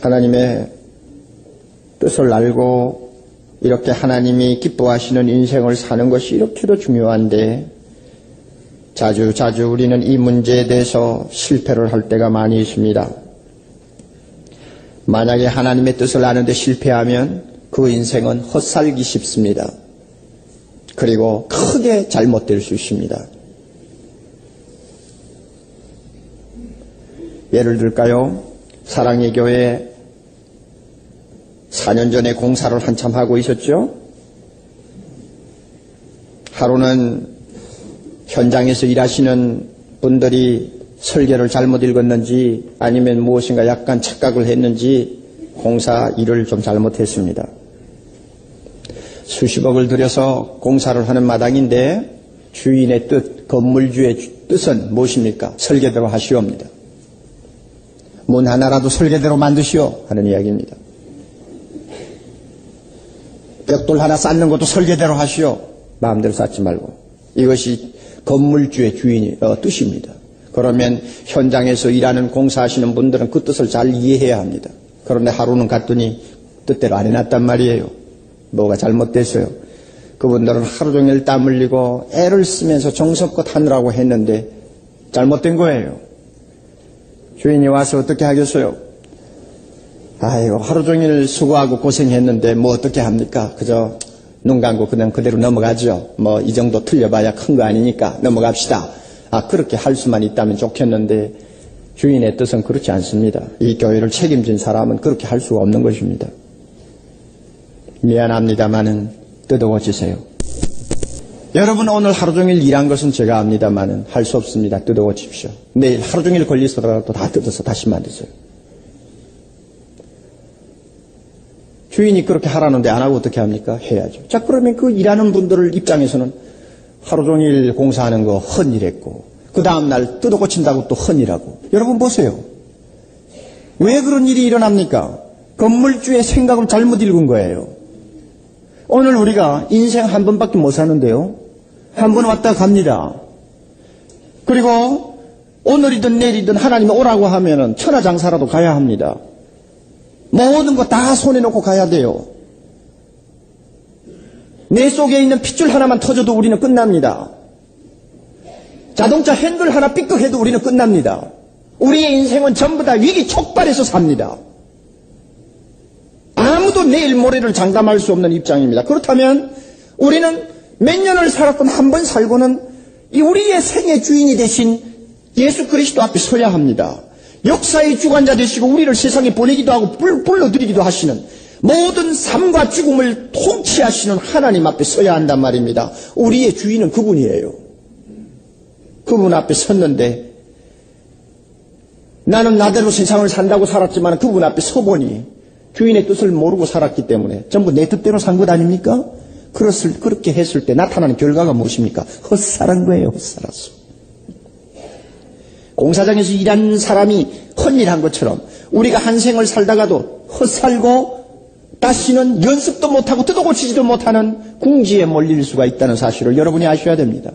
하나님의 뜻을 알고 이렇게 하나님이 기뻐하시는 인생을 사는 것이 이렇게도 중요한데 자주 자주 우리는 이 문제에 대해서 실패를 할 때가 많이 있습니다. 만약에 하나님의 뜻을 아는데 실패하면 그 인생은 헛살기 쉽습니다. 그리고 크게 잘못될 수 있습니다. 예를 들까요? 사랑의 교회 4년 전에 공사를 한참 하고 있었죠? 하루는 현장에서 일하시는 분들이 설계를 잘못 읽었는지 아니면 무엇인가 약간 착각을 했는지 공사 일을 좀 잘못했습니다. 수십억을 들여서 공사를 하는 마당인데 주인의 뜻, 건물주의 뜻은 무엇입니까? 설계대로 하시옵니다. 문 하나라도 설계대로 만드시오 하는 이야기입니다. 벽돌 하나 쌓는 것도 설계대로 하시오. 마음대로 쌓지 말고. 이것이 건물주의 주인의 어, 뜻입니다. 그러면 현장에서 일하는 공사하시는 분들은 그 뜻을 잘 이해해야 합니다. 그런데 하루는 갔더니 뜻대로 안 해놨단 말이에요. 뭐가 잘못됐어요. 그분들은 하루 종일 땀 흘리고 애를 쓰면서 정성껏 하느라고 했는데 잘못된 거예요. 주인이 와서 어떻게 하겠어요? 아이고, 하루 종일 수고하고 고생했는데 뭐 어떻게 합니까? 그저 눈 감고 그냥 그대로 넘어가죠. 뭐 이 정도 틀려봐야 큰 거 아니니까 넘어갑시다. 아, 그렇게 할 수만 있다면 좋겠는데 주인의 뜻은 그렇지 않습니다. 이 교회를 책임진 사람은 그렇게 할 수가 없는 것입니다. 미안합니다만은 뜯어고치세요. 여러분 오늘 하루 종일 일한 것은 제가 압니다만은 할 수 없습니다. 뜯어 고칩시오. 내일 하루 종일 걸리서라도 다 뜯어서 다시 만드세요. 주인이 그렇게 하라는데 안 하고 어떻게 합니까? 해야죠. 자, 그러면 그 일하는 분들 입장에서는 하루 종일 공사하는 거 헌일했고, 그 다음날 뜯어 고친다고 또 헌일하고. 여러분 보세요. 왜 그런 일이 일어납니까? 건물주의 생각을 잘못 읽은 거예요. 오늘 우리가 인생 한 번밖에 못 사는데요. 한 번 왔다 갑니다. 그리고 오늘이든 내일이든 하나님이 오라고 하면은 천하장사라도 가야 합니다. 모든 거 다 손에 놓고 가야 돼요. 내 속에 있는 핏줄 하나만 터져도 우리는 끝납니다. 자동차 핸들 하나 삐끗해도 우리는 끝납니다. 우리의 인생은 전부 다 위기 촉발해서 삽니다. 아무도 내일 모레를 장담할 수 없는 입장입니다. 그렇다면 우리는 몇 년을 살았건 한 번 살고는 이 우리의 생의 주인이 되신 예수 그리스도 앞에 서야 합니다. 역사의 주관자 되시고 우리를 세상에 보내기도 하고 불, 불러들이기도 하시는 모든 삶과 죽음을 통치하시는 하나님 앞에 서야 한단 말입니다. 우리의 주인은 그분이에요. 그분 앞에 섰는데 나는 나대로 세상을 산다고 살았지만 그분 앞에 서보니 주인의 뜻을 모르고 살았기 때문에 전부 내 뜻대로 산 것 아닙니까? 그렇을, 그렇게 했을 때 나타나는 결과가 무엇입니까? 헛살한 거예요, 헛살았어. 공사장에서 일하는 사람이 헛일한 것처럼 우리가 한 생을 살다가도 헛살고 다시는 연습도 못하고 뜯어고치지도 못하는 궁지에 몰릴 수가 있다는 사실을 여러분이 아셔야 됩니다.